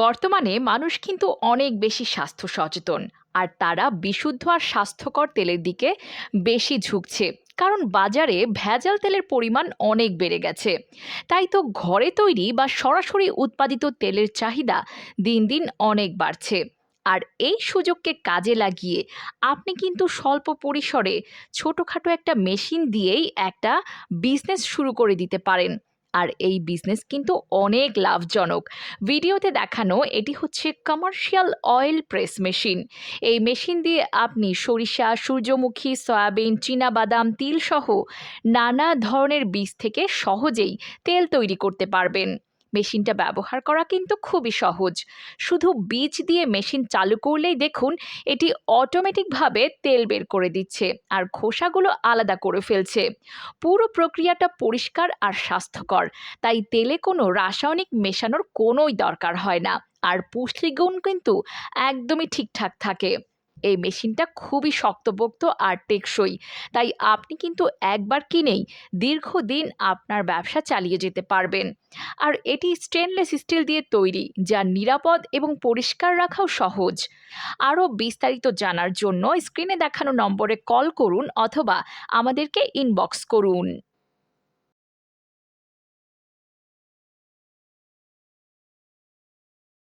বর্তমানে মানুষ কিন্তু অনেক বেশি স্বাস্থ্য সচেতন, আর তারা বিশুদ্ধ আর স্বাস্থ্যকর তেলের দিকে বেশি ঝুঁকছে, কারণ বাজারে ভেজাল তেলের পরিমাণ অনেক বেড়ে গেছে। তাই তো ঘরে তৈরি বা সরাসরি উৎপাদিত তেলের চাহিদা দিন দিন অনেক বাড়ছে। আর এই সুযোগকে কাজে লাগিয়ে আপনি কিন্তু স্বল্প পরিসরে ছোটোখাটো একটা মেশিন দিয়েই একটা বিজনেস শুরু করে দিতে পারেন। আর এই বিজনেস কিন্তু অনেক লাভজনক। ভিডিওতে দেখানো এটি হচ্ছে কমার্শিয়াল অয়েল প্রেস মেশিন এই মেশিন দিয়ে আপনি সরিষা, সূর্যমুখী, সয়াবিন, চীনাবাদাম, তিলসহ নানা ধরনের বীজ থেকে সহজেই তেল তৈরি করতে পারবেন। মেশিনটা ব্যবহার করা কিন্তু খুবই সহজ। শুধু বীজ দিয়ে মেশিন চালু করলেই দেখুন, এটি অটোমেটিকভাবে তেল বের করে দিচ্ছে আর খোসাগুলো আলাদা করে ফেলছে। পুরো প্রক্রিয়াটা পরিষ্কার আর স্বাস্থ্যকর, তাই তেলে কোনো রাসায়নিক মেশানোর কোনোই দরকার হয় না। আর পুষ্টিগুণ কিন্তু একদমই ঠিকঠাক থাকে। এই মেশিনটা খুবই শক্তপোক্ত আর টেকসই। তাই আপনি কিন্তু একবার কিনেই দীর্ঘদিন আপনার ব্যবসা চালিয়ে যেতে পারবেন। আর এটি স্টেনলেস স্টিল দিয়ে তৈরি, যা নিরাপদ এবং পরিষ্কার রাখাও সহজ। আরও বিস্তারিত জানার জন্য স্ক্রিনে দেখানো নম্বরে কল করুন অথবা আমাদেরকে ইনবক্স করুন।